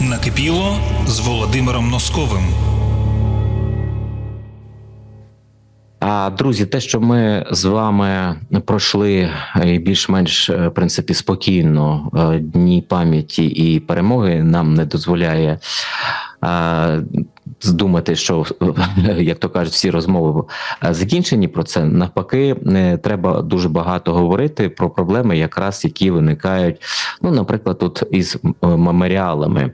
Накипіло з Володимиром Носковим. А друзі, те, що ми з вами пройшли е, більш-менш е, в принципі спокійно е, дні пам'яті і перемоги, нам не дозволяє е, здумати, що як то кажуть, всі розмови закінчені про це. Навпаки, не треба дуже багато говорити про проблеми, якраз які виникають, ну, наприклад, тут із меморіалами.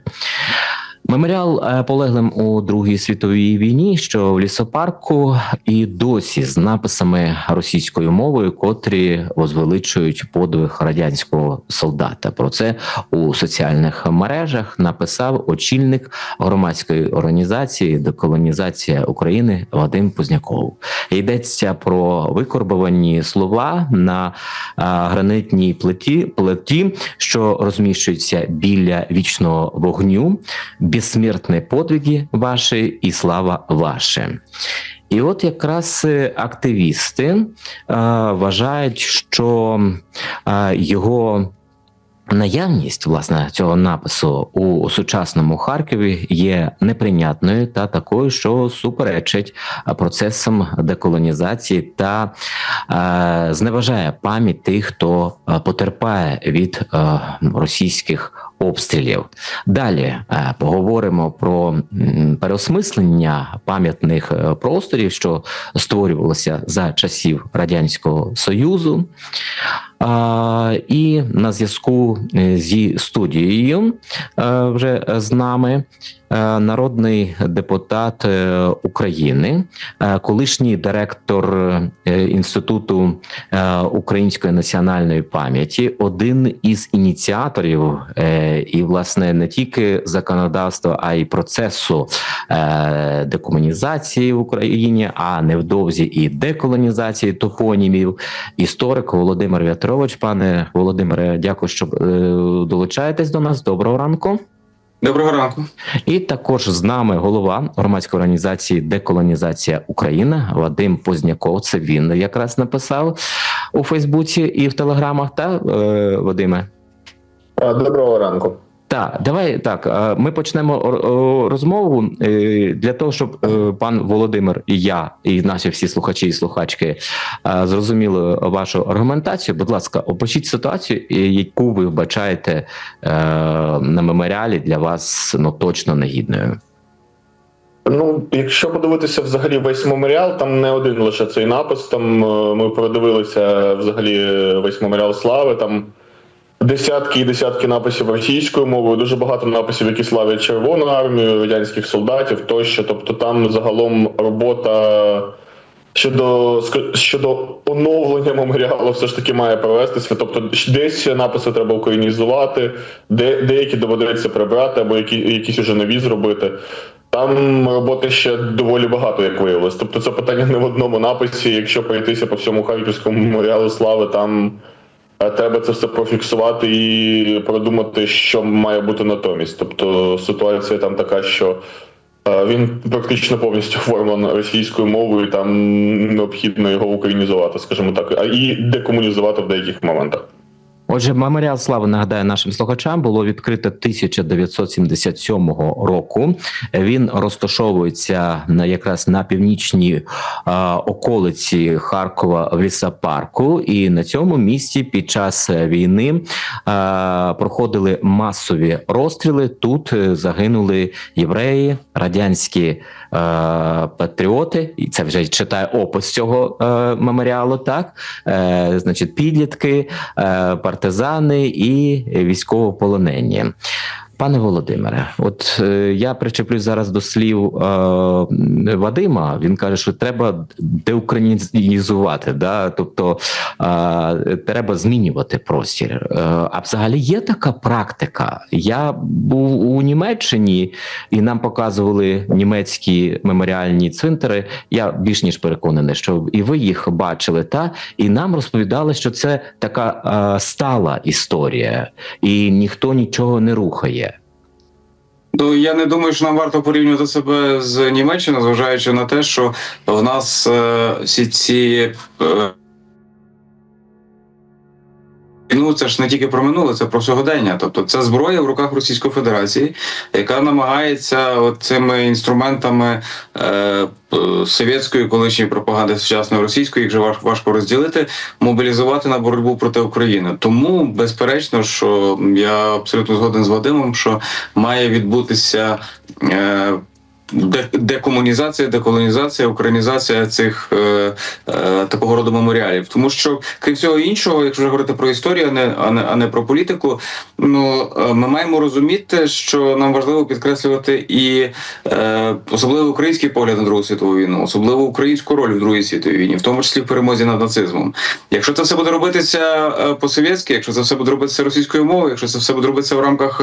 Меморіал е, полеглим у Другій світовій війні, що в лісопарку, і досі з написами російською мовою, котрі возвеличують подвиг радянського солдата. Про це у соціальних мережах написав очільник громадської організації Деколонізація України Вадим Позняков. Йдеться про викорбовані слова на гранитній плиті, плиті, що розміщується біля вічного вогню безсмертні подвиги ваші і слава ваша. І от якраз е, активісти е, вважають, що е, його наявність власне цього напису у сучасному Харкові є неприйнятною та такою, що суперечить процесам деколонізації та е, зневажає пам'ять тих, хто потерпає від е, російських обстрілів. Далі поговоримо про переосмислення пам'ятних е, просторів, що створювалося за часів радянського союзу. А, і на зв'язку е, зі студією е, вже з нами народний депутат е, України, е, колишній директор е, інституту е, української національної пам'яті, один із ініціаторів е, і, власне, не тільки законодавства, а й процесу е, декомунізації в Україні, а невдовзі і деколонізації топонімів. Історик Володимир В'ятрович. Пане Володимире, дякую, що е, долучаєтесь до нас. Доброго ранку. Доброго ранку. І також з нами голова громадської організації Деколонізація Україна Вадим Позняков. Це він якраз написав у Фейсбуці і в Телеграмах. Та е, Вадиме. Доброго ранку. Так, давай так. Ми почнемо розмову е, для того, щоб е, пан Володимир і я, і наші всі слухачі і слухачки зрозуміли вашу аргументацію. Будь ласка, опишіть ситуацію, яку ви вбачаєте е, на меморіалі для вас ну точно негідною. Ну, якщо подивитися взагалі весь меморіал, там не один лише цей напис. Там ми продивилися взагалі весь меморіал слави. Там десятки і десятки написів російською мовою, дуже багато написів, які славлять Червону армію, радянських солдатів тощо. Тобто там загалом робота щодо щодо оновлення меморіалу все ж таки має провестися. Тобто, десь написи треба українізувати, де деякі доведеться прибрати, або які якісь уже нові зробити. Там роботи ще доволі багато, як виявилось. Тобто це питання не в одному написі. Якщо пройтися по всьому харківському меморіалу слави, там треба це все профіксувати і продумати, що має бути натомість. Тобто ситуація там така, що е, він практично повністю оформлен російською мовою, і там необхідно його українізувати, скажімо так, а і декомунізувати в деяких моментах. Отже, меморіал слави нагадаю нашим слухачам було відкрито 1977 року. Він розташовується на якраз на північній околиці Харкова в лісопарку, і на цьому місці під час війни проходили масові розстріли. Тут е, загинули євреї, радянські патріоти, і це вже читає опис цього е, меморіалу. Так, е, значить, підлітки, е, партизани і військовополонені. Пане Володимире, от е, я причеплюсь зараз до слів е, Вадима. Він каже, що треба деукраїнізувати, да? тобто е, треба змінювати простір. Е, а взагалі є така практика. Я був у Німеччині і нам показували німецькі меморіальні цвинтари. Я більш ніж переконаний, що і ви їх бачили, та і нам розповідали, що це така е, стала історія, і ніхто нічого не рухає. Ну я не думаю, що нам варто порівнювати себе з Німеччиною, зважаючи на те, що в нас е, всі ці е, війну це ж не тільки про минуле, це про сьогодення. Тобто це зброя в руках Російської Федерації, яка намагається цими інструментами е, совєтської колишньої пропаганди сучасної російської, їх же важ- важко розділити, мобілізувати на боротьбу проти України. Тому безперечно, що я абсолютно згоден з Вадимом, що має відбутися. Е, Декомунізація, деколонізація, українізація цих е, е, такого роду меморіалів, тому що крім всього іншого, якщо вже говорити про історію, а не а не, а не про політику, ну е, ми маємо розуміти, що нам важливо підкреслювати і е, особливо український погляд на Другу світову війну, особливо українську роль в Другій світовій війні, в тому числі в перемозі над нацизмом. Якщо це все буде робитися е, по-совєтськи, якщо це все буде робитися російською мовою, якщо це все буде робитися в рамках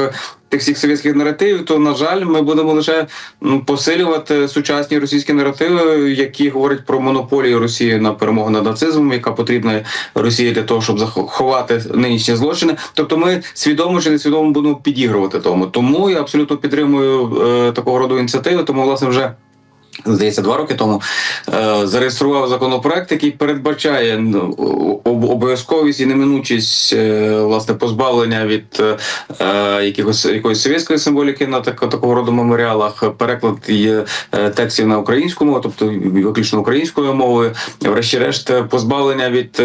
тих всіх совєтських наративів, то на жаль, ми будемо лише м, посилювати сучасні російські наративи, які говорять про монополію Росії на перемогу над нацизмом, яка потрібна Росії для того, щоб заховати нинішні злочини. Тобто, ми свідомо чи несвідомо будемо підігрувати тому. Тому я абсолютно підтримую е, такого роду ініціативи. Тому власне вже. Здається, два роки тому е, зареєстрував законопроект, який передбачає обов'язковість і неминучість е, власне позбавлення від е, якихось якоїсь совєтської символіки на так, такого роду меморіалах, переклад є, текстів на українську мову, тобто виключно українською мовою. Врешті-решт, позбавлення від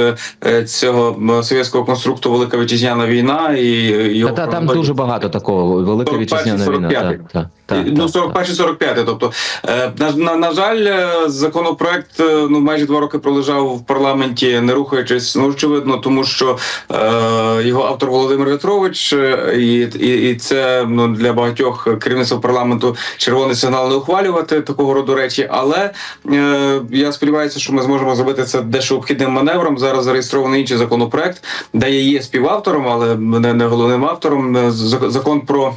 цього совєтського конструкту Велика Вітчизняна війна і його Та, та, там дуже багато такого. Велика вітчизняна війна. 45-й. Так, так, ну, так, 41-45, тобто е, на, на, на жаль, е, законопроект е, ну майже два роки пролежав в парламенті, не рухаючись. Ну очевидно, тому що е, його автор Володимир В'ятрович, е, і, і, і це ну для багатьох керівництва парламенту червоний сигнал не ухвалювати такого роду речі. Але е, я сподіваюся, що ми зможемо зробити це дещо обхідним маневром. Зараз зареєстрований інший законопроект, де я є співавтором, але не, не головним автором. Зак- Закон про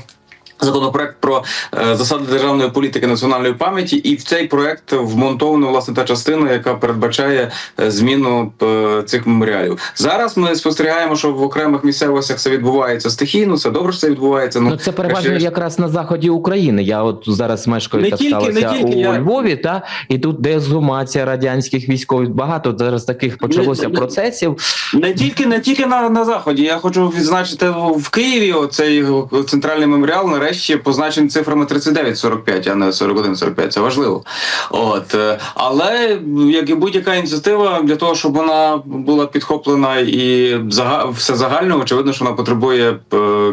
Законопроект про е, засади державної політики національної пам'яті, і в цей проект вмонтовано власне та частина, яка передбачає е, зміну е, цих меморіалів. Зараз ми спостерігаємо, що в окремих місцевостях це відбувається стихійно. Це добре, що це відбувається. Ну, це переважно врешті-решт, якраз на заході України. Я от зараз мешкаю Не так тільки- не тільки, у я- Львові, та і тут дезгумація радянських військових. Багато зараз таких почалося Не- процесів. Не тільки не тільки на, на заході. Я хочу відзначити в Києві. Оцей центральний меморіал нарешті позначений цифрами 39-45, а не 41-45. Це важливо. От е, але як і будь-яка ініціатива, для того, щоб вона була підхоплена і все загально, очевидно, що вона потребує е,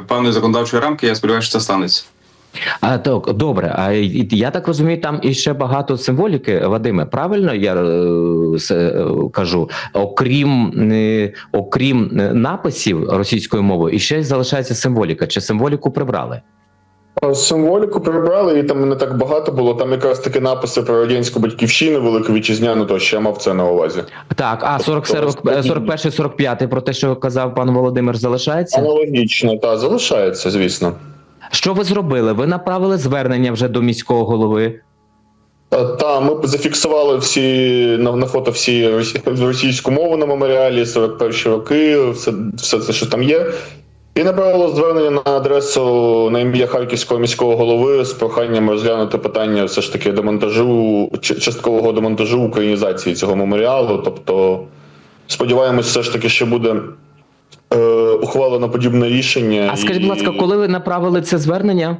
певної законодавчої рамки. Я сподіваюся, що це станеться. А так добре. А я так розумію, там іще багато символіки, Вадиме. Правильно я е, е, кажу, окрім е, окрім написів російською мовою, і ще залишається символіка. Чи символіку прибрали? Символіку прибрали, і там не так багато було. Там якраз таки написи про радянську батьківщину, велику вітчизняну, то ще я мав це на увазі. Так, а 40, 40, 41 45 про те, що казав пан Володимир, залишається. Аналогічно, та залишається, звісно. Що ви зробили? Ви направили звернення вже до міського голови. Та ми зафіксували всі на, на фото всі російську мову на меморіалі, 41 роки, все, все це, що там є. І направило звернення на адресу на ім'я Харківського міського голови з проханням розглянути питання все ж таки демонтажу, часткового демонтажу українізації цього меморіалу. Тобто, сподіваємось, все ж таки, що буде е, ухвалено подібне рішення. А скажіть, і- будь ласка, коли ви направили це звернення?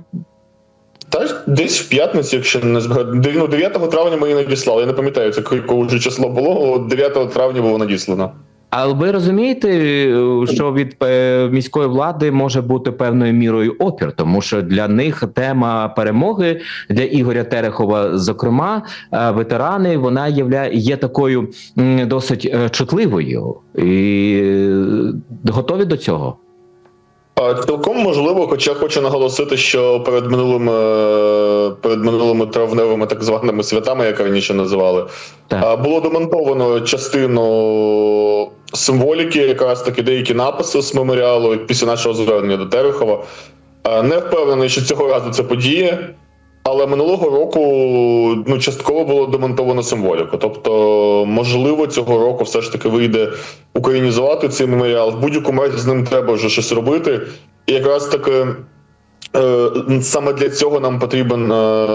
Та десь в п'ятницю, якщо не збирати. Ну, 9 травня ми її надіслали. Я не пам'ятаю, це якого вже число було. 9 травня було надіслано. А ви розумієте, що від е, міської влади може бути певною мірою опір, тому що для них тема перемоги для Ігоря Терехова, зокрема, е, ветерани, вона являє є такою досить е, чутливою і готові до цього. Цілком можливо, хоча хочу наголосити, що перед минулими перед минулими травневими так званими святами, як раніше називали, Так. було демонтовано частину символіки, якраз таки деякі написи з меморіалу після нашого звернення до Терехова. Не впевнений, що цього разу це подіє. Але минулого року ну частково було демонтовано символіку. Тобто, можливо, цього року все ж таки вийде українізувати цей меморіал. В будь-якому разі з ним треба вже щось робити. І якраз таки е, саме для цього нам потрібен е,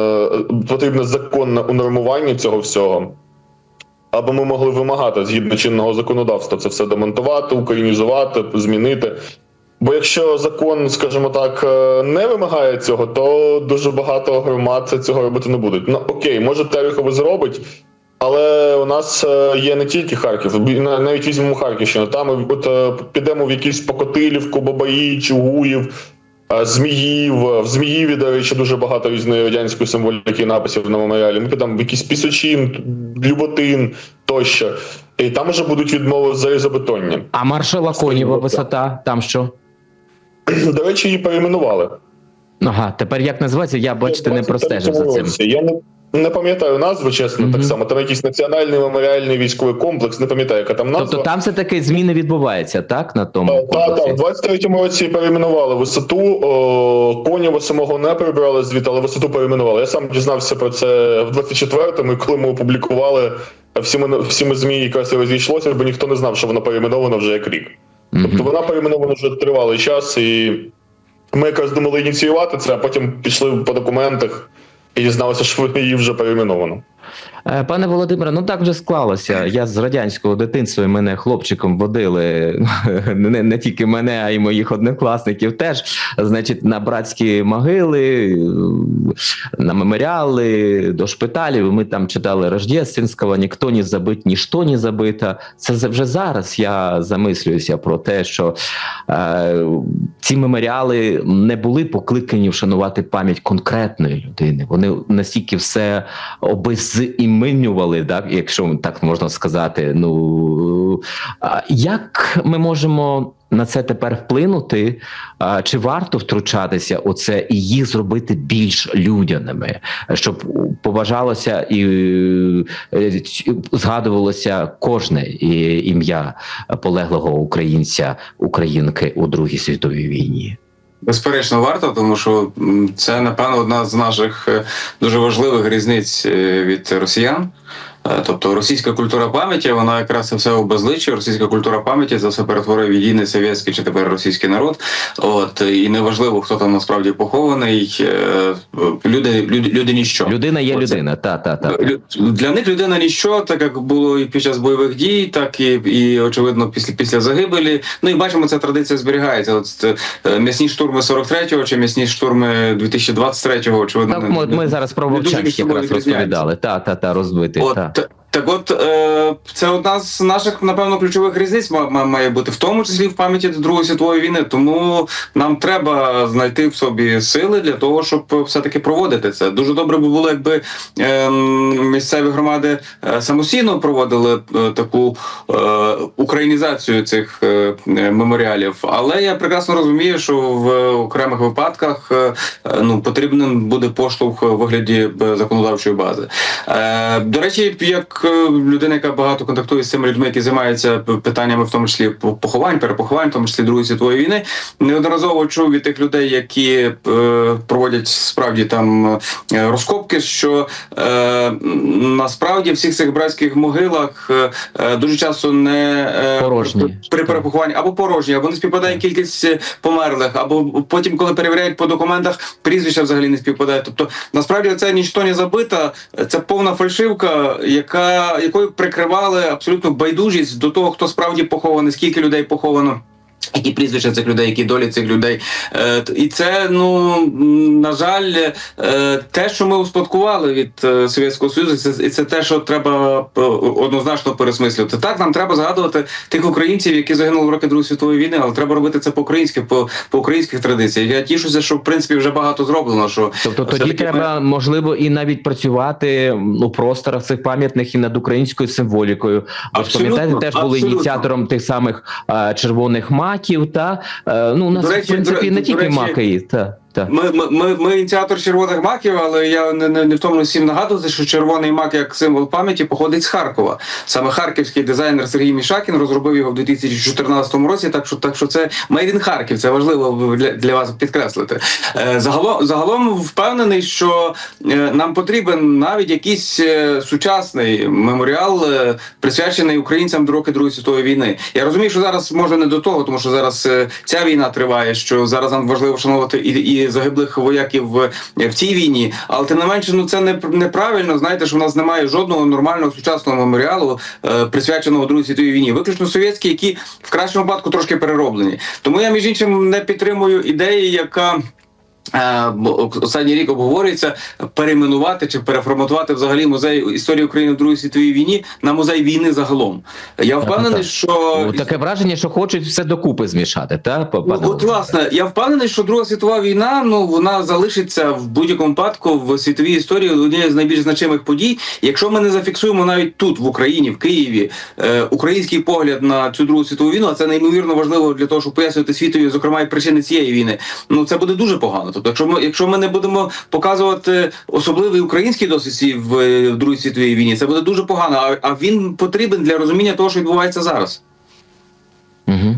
потрібне законне унормування цього всього. аби ми могли вимагати згідно чинного законодавства це все демонтувати, українізувати, змінити. Бо якщо закон, скажімо так, е, не вимагає цього, то дуже багато громад цього робити не будуть. Ну окей, може Терехово зробить, але у нас е, є не тільки Харків, на- навіть візьмемо Харківщину. Там ми от е, підемо в якийсь Покотилівку, Бабаї, Чугуїв, Зміїв. В Зміїві, до речі, дуже багато різної радянської символіки і написів на меморіалі. Ми підемо в якийсь Пісочин, Люботин тощо. І там вже будуть відмови за залізобетоння. А маршала Конєва висота, там що? До речі, її перейменували. Ага, тепер як називається? Я бачите, не простежив за цим. Я не, не пам'ятаю назву, чесно, Мгм. так само. Там якийсь національний меморіальний військовий комплекс, не пам'ятаю, яка там назва. Тобто там все таки зміни відбуваються, так? На тому Так, так, в 23-му році перейменували висоту. О, Конєва самого не прибрали звідти, але висоту перейменували. Я сам дізнався про це в 24-му, і коли ми опублікували всі ми, всі змі якраз і розійшлося, бо ніхто не знав, що воно перейменовано вже як рік. Тобто вона перейменована вже тривалий час, і ми якраз думали ініціювати це, а потім пішли по документах і дізналися, що її вже перейменовано. Е, Пане Володимире, ну так вже склалося. Я з радянського дитинства і мене хлопчиком водили не, не тільки мене, а й моїх однокласників теж. Значить, на братські могили, на меморіали, до шпиталів. Ми там читали Рождественського, ніхто не забит, ніщо не забито. Це вже зараз я замислююся про те, що е, ці меморіали не були покликані вшанувати пам'ять конкретної людини. Вони настільки все обезіменювали, так, якщо так можна сказати. Ну як ми можемо на це тепер вплинути? Чи варто втручатися у це і їх зробити більш людяними, щоб поважалося і е, згадувалося кожне ім'я полеглого українця, українки у Другій світовій війні? Безперечно, варто, тому що це напевно одна з наших е, дуже важливих різниць е, від росіян. Е, Тобто російська культура пам'яті, вона якраз це все обезличує. Російська культура пам'яті це все перетворює в єдиний совєтський чи тепер російський народ. От і неважливо, хто там насправді похований. е, Люди, люди, люди ніщо. Людина є Оце- людина, та та та. Для них людина ніщо, так як було і під час бойових дій, так і, і очевидно, після після загибелі. Ну і бачимо, ця традиція зберігається. От е, м'ясні штурми 43-го чи м'ясні штурми 2023-го, очевидно. Так, не- ми, ми зараз про не дуже між Вовчанськ собою якраз розповідали. Та, та, та, розбити. От, та. Так от е, це одна з наших, напевно, ключових різниць ма- ма- має бути, в тому числі в пам'яті Другої світової війни. Тому нам треба знайти в собі сили для того, щоб все-таки проводити це. Дуже добре би було, якби е, місцеві громади е, самостійно проводили е, таку українізацію цих меморіалів. Але я прекрасно розумію, що в окремих випадках ну потрібен буде поштовх у вигляді законодавчої бази. До речі, як людина, яка багато контактує з цими людьми, які займаються питаннями, в тому числі поховань, перепоховань, в тому числі Другої світової війни, неодноразово чув від тих людей, які е, проводять справді там е, розкопки, що е, насправді в всіх цих братських могилах е, е, дуже часто не е, Порожні. при- перепохованні або порожні, або не співпадає кількість е, померлих, або потім, коли перевіряють по документах, прізвища взагалі не співпадають. Тобто, насправді це ніщо не забита, це повна фальшивка, яка якою прикривали абсолютно байдужість до того, хто справді похований, скільки людей поховано. Які прізвища цих людей, які долі цих людей, е, і це ну на жаль, е, те, що ми успадкували від е, Совєтського Союзу, це і це те, що треба однозначно пересмислювати. Так, нам треба згадувати тих українців, які загинули в роки Другої світової війни, але треба робити це по українськи по, по українських традиціях. Я тішуся, що в принципі вже багато зроблено. Що Тобто тоді все-таки ми- треба можливо і навіть працювати у просторах цих пам'ятних і над українською символікою. Абсолютно, пам'ятаєте, теж були абсолютно. ініціатором тих самих е, червоних маків. Та е, ну у нас До речі, в принципі до- не до тільки речі, маки. Та, та. Ми, ми, ми, ми ініціатор червоних маків, але я не, не, не втомлююсь всім нагадувати, що червоний мак як символ пам'яті походить з Харкова. Саме харківський дизайнер Сергій Мішакін розробив його в 2014 році. Так що так що це in Харків. Це важливо для, для вас підкреслити. Е, загалом загалом впевнений, що е, нам потрібен навіть якийсь е, сучасний меморіал, присвячений українцям до роки Другої світової війни. Я розумію, що зараз може не до того, тому що зараз ця війна триває. Що зараз нам важливо вшановувати і, і загиблих вояків в, в цій війні. Але тим не менше, ну це не неправильно. Знаєте, що в нас немає жодного нормального сучасного меморіалу, е, присвяченого Другій світовій війні, виключно совєтські, які в кращому випадку трошки перероблені. Тому я між іншим не підтримую ідеї, яка. Е, Останній рік обговорюється перейменувати чи переформатувати взагалі музей історії України в Другій світовій війні на музей війни загалом. Я впевнений, що Ну, Таке враження, що хочуть все докупи змішати, та Ну, от власне, я впевнений, що Друга світова війна ну вона залишиться в будь-якому випадку в світовій історії однією з найбільш значимих подій. Якщо ми не зафіксуємо навіть тут, в Україні, в Києві, е, український погляд на цю другу світову війну, а це неймовірно важливо для того, щоб пояснювати світові, зокрема і причини цієї війни. Ну це буде дуже погано. Тобто, якщо ми, якщо ми не будемо показувати особливий український досвід в, е, в Другій світовій війні, це буде дуже погано. А, а він потрібен для розуміння того, що відбувається зараз. Угу.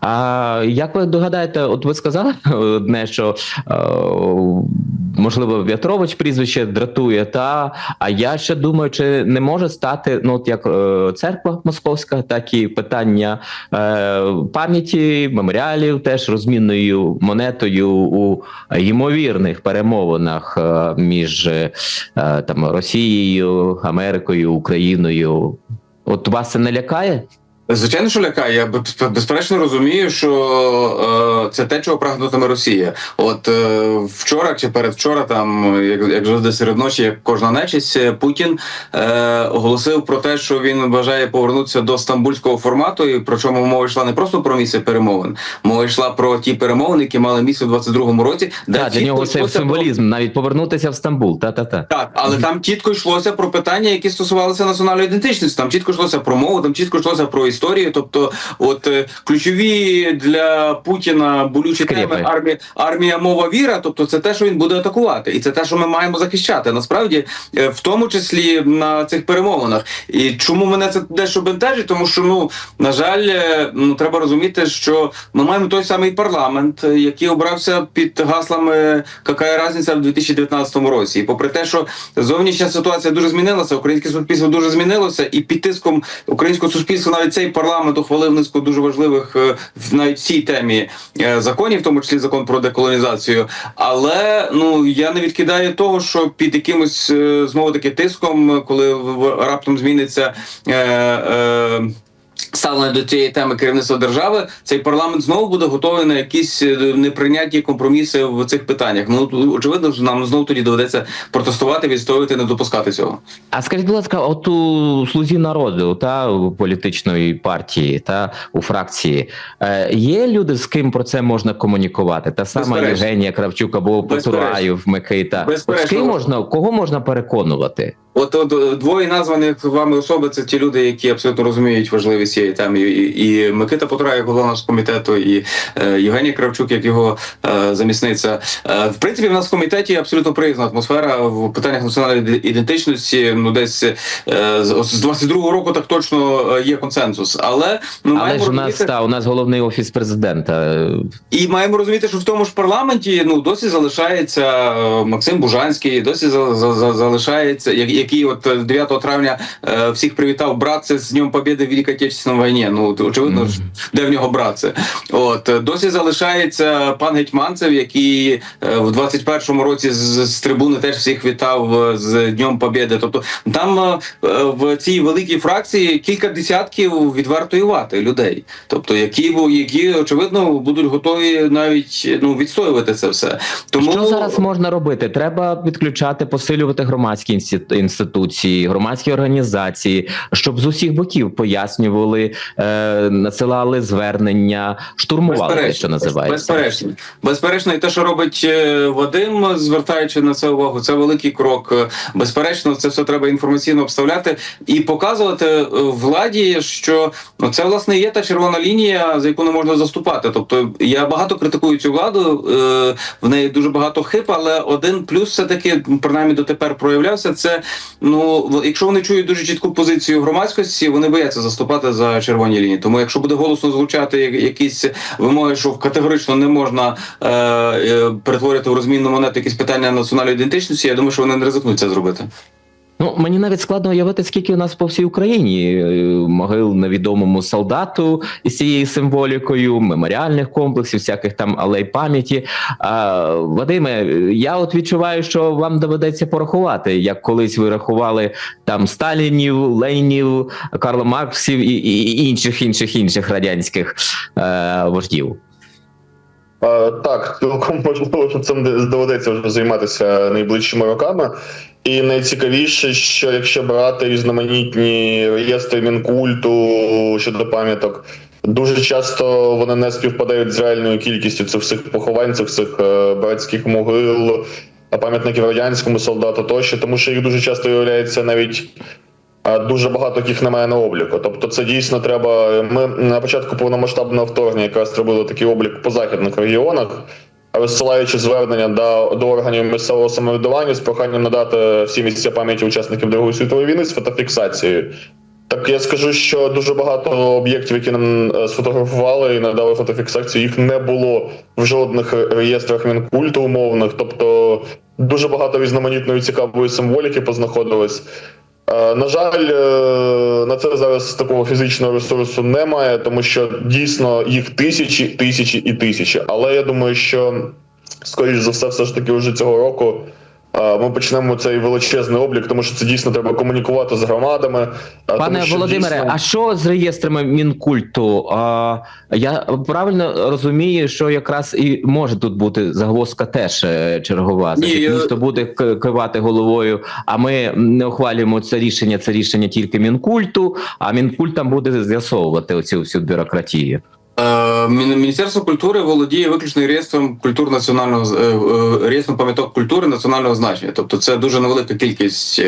А як ви догадаєте, от ви сказали одне, що е, можливо В'ятрович прізвище дратує, та а я ще думаю, чи не може стати ну от як е, церква московська, так і питання е, пам'яті, меморіалів, теж розмінною монетою у ймовірних перемовинах е, між е, там Росією, Америкою, Україною. От вас це не лякає? Звичайно, що лякає. Я без- безперечно розумію, що е, це те, чого прагнутиме Росія. От е, вчора чи передвчора, там як, як завжди серед ночі, як кожна нечість, е, Путін е, оголосив про те, що він бажає повернутися до стамбульського формату. І причому мова йшла не просто про місце перемовин, мова йшла про ті перемовини, які мали місце в 22-му році. де Так, для нього це йшлося про- символізм, навіть повернутися в Стамбул. Та та та так, але там чітко йшлося про питання, які стосувалися національної ідентичності. Там чітко йшлося про мову, там чітко йшлося про історію. Тобто, от е, ключові для Путіна болючі теми армія, армія, мова, віра. Тобто, це те, що він буде атакувати, і це те, що ми маємо захищати. Насправді, е, в тому числі на цих перемовинах. І чому мене це дещо бентежить? Тому що ну на жаль, е, ну треба розуміти, що ми маємо той самий парламент, який обрався під гаслами «Какая разниця в 2019 році. І попри те, що зовнішня ситуація дуже змінилася, українське суспільство дуже змінилося, і під тиском українського суспільства навіть цей парламент ухвалив низку дуже важливих е, в навіть цій темі е, законів, в тому числі закон про деколонізацію. Але ну я не відкидаю того, що під якимось е, знову таки тиском, коли раптом зміниться. Е, е, Ставлення до цієї теми керівництва держави, цей парламент знову буде готовий на якісь е, неприйняті компроміси в цих питаннях. Ну очевидно, що нам знову тоді доведеться протестувати, відстоювати, не допускати цього. А скажіть, будь ласка, от у слузі народу та у політичної партії та у фракції е, є люди, з ким про це можна комунікувати? Та сама Безперечно. Євгенія Кравчук або Безперечно. Потураєв, Микита. От з ким можна кого можна переконувати? От, от е, двоє названих вами особи це ті люди, які абсолютно розуміють важливість цієї теми. І, і Микита Потура, як голова нашого комітету, і е, Євгеній Кравчук, як його е, замісниця. Е, в принципі, в нас в комітеті абсолютно приязна атмосфера в питаннях національної ідентичності. Ну, десь е, з, з 22-го року так точно є консенсус. Але ну Але маємо ж у нас розуміти- та у нас головний офіс президента. і маємо розуміти, що в тому ж парламенті ну досі залишається Максим Бужанський, досі за, за, за- залишається, який от е, 9 травня всіх привітав братце з Днем Побєди в Великій Отечественній війні. Ну очевидно, ж, де в нього братце. От е, досі залишається пан Гетьманцев, який е, в 21-му році з, з трибуни теж всіх вітав е, з Днем Побєди. Тобто там в цій великій фракції кілька десятків відвертої вати людей, тобто які які очевидно будуть готові навіть ну відстоювати це все. Тому Що зараз можна робити? Треба підключати, посилювати громадські інституції, громадські організації, щоб з усіх боків пояснювали, е, надсилали звернення, штурмували те, що називається. Безперечно, безперечно, і те, що робить е, Вадим, звертаючи на це увагу, це великий крок. Безперечно, це все треба інформаційно обставляти і показувати е, владі, що це власне є та червона лінія, за яку не можна заступати. Тобто я багато критикую цю владу, е, в неї дуже багато хиб, але один плюс все таки принаймні дотепер проявлявся. Це ну якщо вони чують дуже чітку позицію громадськості, вони бояться заступати за червоні лінії. Тому якщо буде голосно звучати якісь вимоги, що категорично не можна е, е, перетворити в розмінну монету якісь питання національної ідентичності, я думаю, що вони не ризикнуть це зробити. Ну, мені навіть складно уявити, скільки у нас по всій Україні е, могил невідомому солдату із цією символікою, меморіальних комплексів, всяких там алей пам'яті. А, Вадиме, я от відчуваю, що вам доведеться порахувати, як колись ви рахували там Сталінів, Ленінів, Карла Марксів і, і інших інших інших радянських е, вождів. Так, цілком можливо, що цим доведеться вже займатися найближчими роками. І найцікавіше, що якщо брати різноманітні реєстри мінкульту щодо пам'яток, дуже часто вони не співпадають з реальною кількістю цих всіх поховань, цих всіх е, братських могил, а пам'ятників радянському солдату тощо, тому що їх дуже часто виявляється навіть дуже багато яких немає на обліку. Тобто, це дійсно треба. Ми на початку повномасштабного вторгнення якраз робили такий облік по західних регіонах, розсилаючи звернення до, до органів місцевого самоврядування з проханням надати всі місця пам'яті учасників Другої світової війни з фотофіксацією. Так я скажу, що дуже багато об'єктів, які нам е, сфотографували і надали фотофіксацію, їх не було в жодних реєстрах мінкульту умовних. Тобто дуже багато різноманітної цікавої символіки познаходилось. Е, На жаль, е, на це зараз такого фізичного ресурсу немає, тому що дійсно їх тисячі, тисячі і тисячі. Але я думаю, що скоріш за все, все ж таки, вже цього року ми почнемо цей величезний облік, тому що це дійсно треба комунікувати з громадами. Пане тому що Володимире, дійсно- а що з реєстрами мінкульту? А, я правильно розумію, що якраз і може тут бути загвоздка теж е, чергова. Ні, Значить, я- місто буде кивати головою, а ми не ухвалюємо це рішення. Це рішення тільки мінкульту, а мінкульт там буде з'ясовувати оцю всю бюрократію. Е, Міністерство культури володіє виключно реєстром культур національного е, е, реєстром пам'яток культури національного значення. Тобто це дуже невелика кількість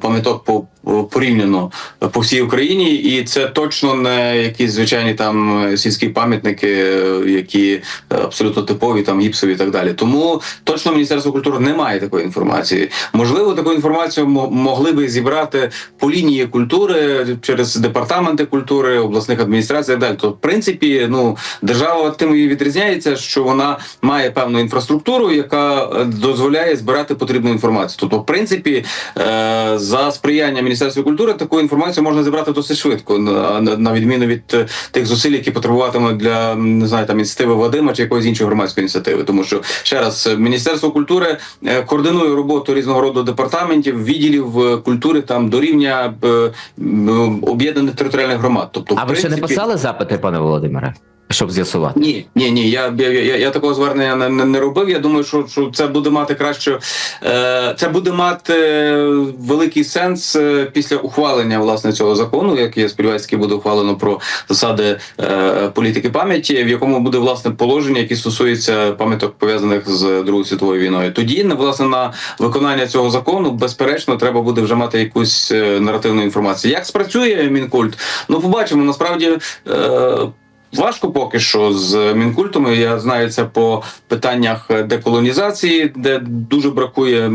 пам'яток по по- порівняно по всій Україні, і це точно не якісь звичайні там сільські пам'ятники, які абсолютно типові, там гіпсові і так далі. Тому точно Міністерство культури не має такої інформації. Можливо, таку інформацію мо- могли би зібрати по лінії культури через департаменти культури, обласних адміністрацій далі. То в принципі, ну держава тим і відрізняється, що вона має певну інфраструктуру, яка е, дозволяє збирати потрібну інформацію. Тобто, в принципі, е, за сприяння Міністерства культури таку інформацію можна зібрати досить швидко, на, відміну від е, тих зусиль, які потребуватимуть для не знаю там ініціативи Вадима чи якоїсь іншої громадської ініціативи. Тому що ще раз Міністерство культури координує роботу різного роду департаментів, відділів культури там до рівня об'єднаних територіальних громад. Тобто, А ви ще не писали запити, пане Володимире, щоб з'ясувати? ні, ні, ні. Я, я, я, я такого звернення не, не, не робив. Я думаю, що, що це буде мати краще. Е, це буде мати е, великий сенс е, після ухвалення власне цього закону, як я сподіваюся, який буде ухвалено про засади е, політики пам'яті, в якому буде власне положення, які стосуються пам'яток пов'язаних з Другою світовою війною. Тоді власне на виконання цього закону, безперечно, треба буде вже мати якусь е, наративну інформацію. Як спрацює мінкульт? Ну, побачимо. Насправді. Е, Важко поки що з мінкультом. Я знаю це по питаннях деколонізації, де дуже бракує е,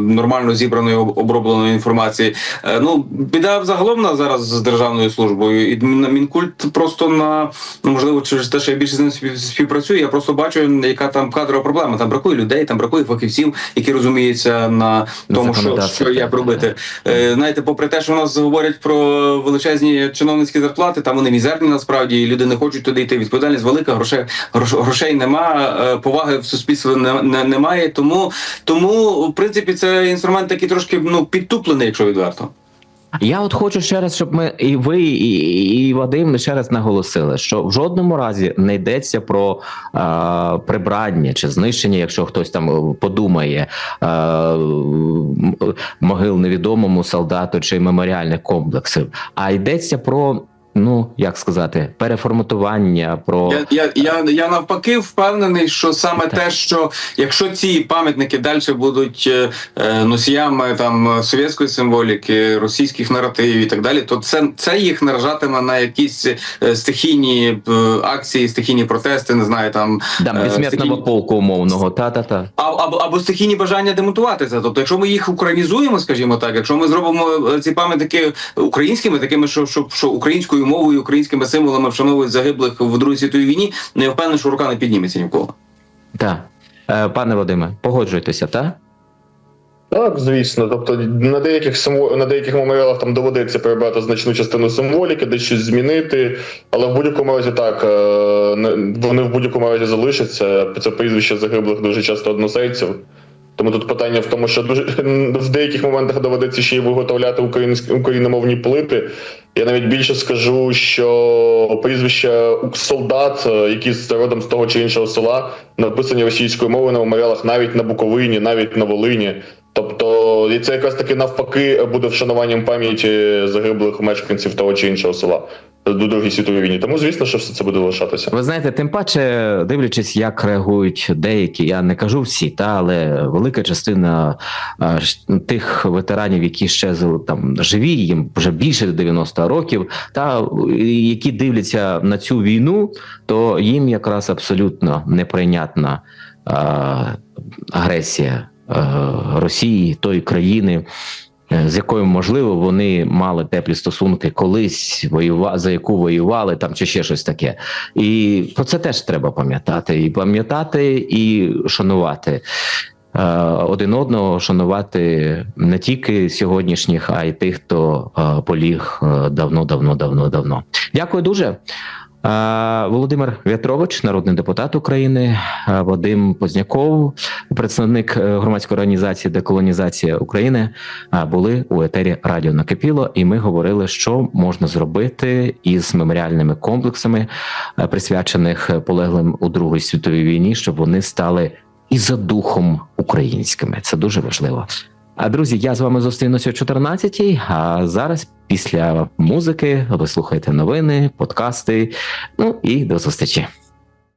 нормально зібраної обробленої інформації. Е, Ну біда загалом на зараз з державною службою. І Мін- мінкульт просто на ну можливо через те, що я більше з ним спів- співпрацюю. Я просто бачу, яка там кадрова проблема. Там бракує людей, там бракує фахівців, які розуміються на тому, що, що як робити. Е, Знаєте, попри те, що у нас говорять про величезні чиновницькі зарплати, там вони мізерні насправді, і люди не хочуть туди йти. Відповідальність велика, грошей грош- грошей нема, е, поваги в суспільстві не, не, немає. Тому, тому, в принципі, це інструмент такий трошки ну підтуплений, якщо відверто. Я от хочу ще раз, щоб ми і ви, і, і Вадим ще раз наголосили, що в жодному разі не йдеться про е, прибрання чи знищення, якщо хтось там подумає е, могил невідомому солдату чи меморіальних комплексів, а йдеться про. Ну, як сказати, переформатування про Я, я, я, я навпаки впевнений, що саме Так. те, що якщо ці пам'ятники далі будуть е, е, носіями там совєтської символіки, російських наративів і так далі, то це, це їх наражатиме на якісь е, стихійні е, акції, стихійні протести, не знаю там да, е, стихійні- полку умовного. Та-та-та. А- або, або стихійні бажання демонтуватися. Тобто, якщо ми їх українізуємо, скажімо так, якщо ми зробимо ці пам'ятники українськими, такими, що, що, що українською мовою, українськими символами вшановують загиблих в Другій світовій війні, не впевнений, що рука не підніметься ні в кого. Так. Е, пане Вадиме, погоджуєтеся, так? Так, звісно. Тобто на деяких символ... на деяких меморіалах там доведеться прибрати значну частину символіки, десь щось змінити. Але в будь-якому разі так е, вони в будь-якому разі залишаться. Це прізвище загиблих дуже часто односельців. Тому тут питання в тому, що дуже в деяких моментах доведеться ще й виготовляти українські україномовні плити. Я навіть більше скажу, що прізвища солдат, е, які з родом з того чи іншого села, написані російською мовою на меморіалах навіть на Буковині, навіть на Волині. Тобто, і це якраз таки навпаки буде вшануванням пам'яті загиблих мешканців того чи іншого села до Другої світової війни. Тому звісно, що все це буде лишатися. Ви знаєте, тим паче, дивлячись, як реагують деякі, я не кажу всі, та але велика частина а, тих ветеранів, які ще там живі, їм вже більше 90 років, та які дивляться на цю війну, то їм якраз абсолютно неприйнятна а, агресія Росії, тої країни. е, З якою можливо вони мали теплі стосунки колись воюва за яку воювали там чи ще щось таке, і про це теж треба пам'ятати. І пам'ятати, і шанувати е, один одного, шанувати не тільки сьогоднішніх, а й тих, хто е, поліг е, давно, давно, давно, давно. Дякую дуже. Володимир В'ятрович, народний депутат України, Вадим Позняков, представник е, громадської організації Деколонізація України, були у етері Радіо Накипіло, і ми говорили, що можна зробити із меморіальними комплексами, е, присвячених полеглим у Другій світовій війні, щоб вони стали і за духом українськими. Це дуже важливо. А друзі, я з вами зустрінуся о 14-й, А зараз, після музики, ви слухаєте новини, подкасти. Ну і до зустрічі.